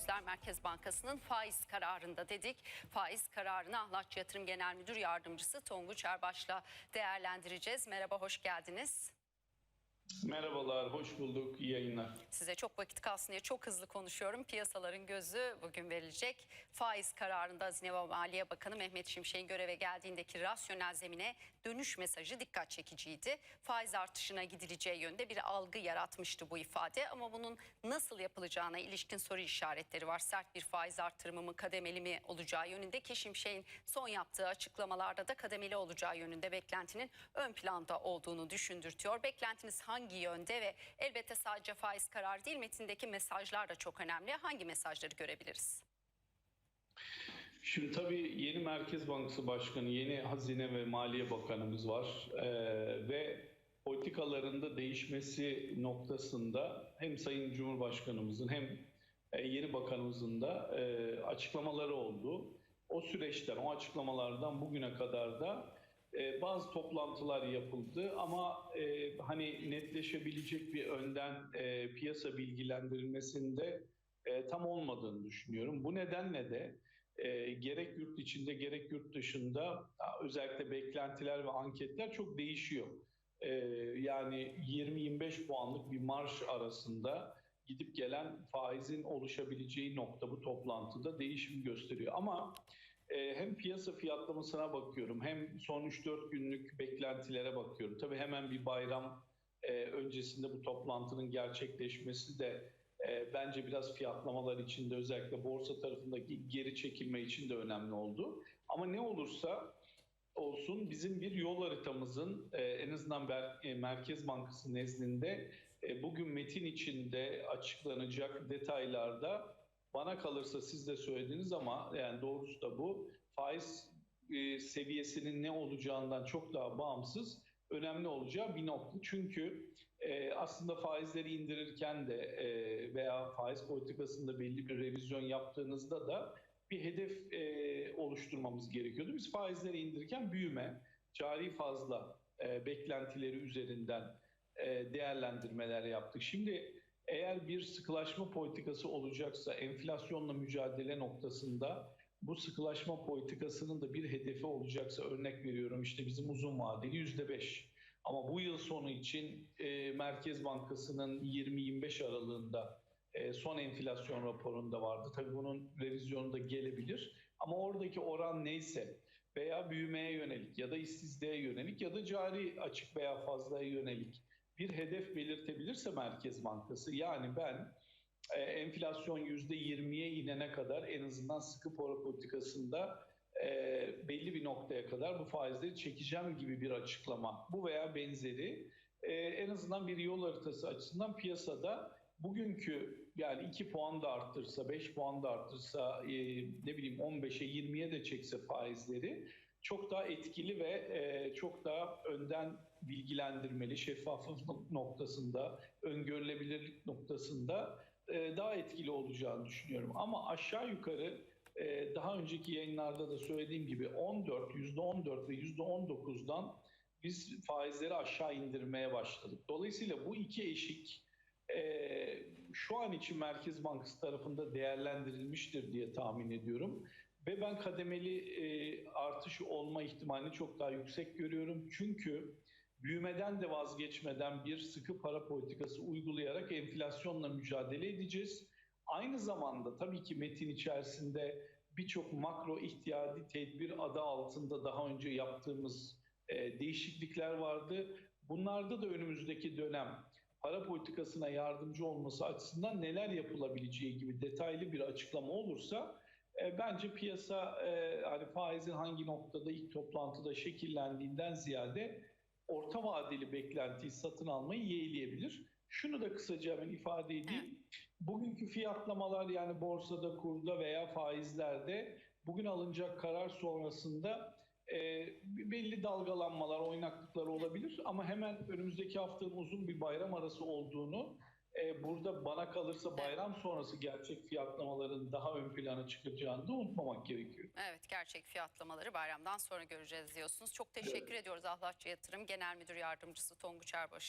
sözler Merkez Bankası'nın faiz kararında dedik. Faiz kararını Ahlatçı Yatırım Genel Müdür Yardımcısı Tonguç Erbaş'la değerlendireceğiz. Merhaba, hoş geldiniz. Merhabalar, hoş bulduk. İyi yayınlar. Size çok vakit kalsın diye çok hızlı konuşuyorum. Piyasaların gözü bugün verilecek. Faiz kararında Hazine ve Maliye Bakanı Mehmet Şimşek'in göreve geldiğindeki rasyonel zemine dönüş mesajı dikkat çekiciydi. Faiz artışına gidileceği yönde bir algı yaratmıştı bu ifade ama bunun nasıl yapılacağına ilişkin soru işaretleri var. Sert bir faiz artırımı mı, kademeli mi olacağı yönünde ki Şimşek'in son yaptığı açıklamalarda da kademeli olacağı yönünde beklentinin ön planda olduğunu düşündürtüyor. Beklentiniz hangi yönde ve elbette sadece faiz kararı değil metindeki mesajlar da çok önemli. Hangi mesajları görebiliriz? Şimdi tabii yeni Merkez Bankası Başkanı, yeni Hazine ve Maliye Bakanımız var Ee, ve politikalarında değişmesi noktasında hem Sayın Cumhurbaşkanımızın hem e, yeni bakanımızın da e, açıklamaları oldu. O süreçten, o açıklamalardan bugüne kadar da e, bazı toplantılar yapıldı ama e, hani netleşebilecek bir önden e, piyasa bilgilendirilmesinde e, tam olmadığını düşünüyorum. Bu nedenle de e, gerek yurt içinde gerek yurt dışında özellikle beklentiler ve anketler çok değişiyor. E, yani 20-25 puanlık bir marş arasında gidip gelen faizin oluşabileceği nokta bu toplantıda değişim gösteriyor. Ama hem piyasa fiyatlamasına bakıyorum hem son 3-4 günlük beklentilere bakıyorum. Tabii hemen bir bayram e, öncesinde bu toplantının gerçekleşmesi de e, bence biraz fiyatlamalar için de özellikle borsa tarafındaki geri çekilme için de önemli oldu. Ama ne olursa olsun bizim bir yol haritamızın e, en azından e, Merkez Bankası nezdinde e, bugün metin içinde açıklanacak detaylarda bana kalırsa siz de söylediniz ama yani doğrusu da bu faiz e, seviyesinin ne olacağından çok daha bağımsız önemli olacağı bir nokta. Çünkü e, aslında faizleri indirirken de e, veya faiz politikasında belli bir revizyon yaptığınızda da bir hedef e, oluşturmamız gerekiyordu. Biz faizleri indirirken büyüme, cari fazla e, beklentileri üzerinden e, değerlendirmeler yaptık. Şimdi eğer bir sıkılaşma politikası olacaksa enflasyonla mücadele noktasında bu sıkılaşma politikasının da bir hedefi olacaksa örnek veriyorum işte bizim uzun vadeli yüzde beş. Ama bu yıl sonu için e, Merkez Bankası'nın 20-25 aralığında e, son enflasyon raporunda vardı. Tabii bunun revizyonu da gelebilir. Ama oradaki oran neyse veya büyümeye yönelik ya da işsizliğe yönelik ya da cari açık veya fazlaya yönelik bir hedef belirtebilirse Merkez Bankası yani ben e, enflasyon %20'ye inene kadar en azından sıkı para politikasında e, belli bir noktaya kadar bu faizleri çekeceğim gibi bir açıklama bu veya benzeri e, en azından bir yol haritası açısından piyasada bugünkü yani 2 puan da arttırsa 5 puan da arttırsa e, ne bileyim 15'e 20'ye de çekse faizleri çok daha etkili ve e, çok daha önden bilgilendirmeli, şeffaflık noktasında, öngörülebilirlik noktasında e, daha etkili olacağını düşünüyorum. Ama aşağı yukarı e, daha önceki yayınlarda da söylediğim gibi 14, %14 ve %19'dan biz faizleri aşağı indirmeye başladık. Dolayısıyla bu iki eşik şu an için Merkez Bankası tarafında değerlendirilmiştir diye tahmin ediyorum. Ve ben kademeli e, artış olma ihtimalini çok daha yüksek görüyorum. Çünkü büyümeden de vazgeçmeden bir sıkı para politikası uygulayarak enflasyonla mücadele edeceğiz. Aynı zamanda tabii ki metin içerisinde birçok makro ihtiyadi tedbir adı altında daha önce yaptığımız e, değişiklikler vardı. Bunlarda da önümüzdeki dönem para politikasına yardımcı olması açısından neler yapılabileceği gibi detaylı bir açıklama olursa e, bence piyasa e, hani faizin hangi noktada ilk toplantıda şekillendiğinden ziyade orta vadeli beklentiyi satın almayı yeğleyebilir. Şunu da kısaca ben ifade edeyim. Bugünkü fiyatlamalar yani borsada, kurda veya faizlerde bugün alınacak karar sonrasında e, belli dalgalanmalar, oynaklıklar olabilir. Ama hemen önümüzdeki haftanın uzun bir bayram arası olduğunu e, burada bana kalırsa bayram sonrası gerçek fiyatlamaların daha ön plana çıkacağını da unutmamak gerekiyor. Evet gerçek fiyatlamaları bayramdan sonra göreceğiz diyorsunuz. Çok teşekkür ediyoruz Ahlatçı Yatırım Genel Müdür Yardımcısı Tonguç Erbaş'a.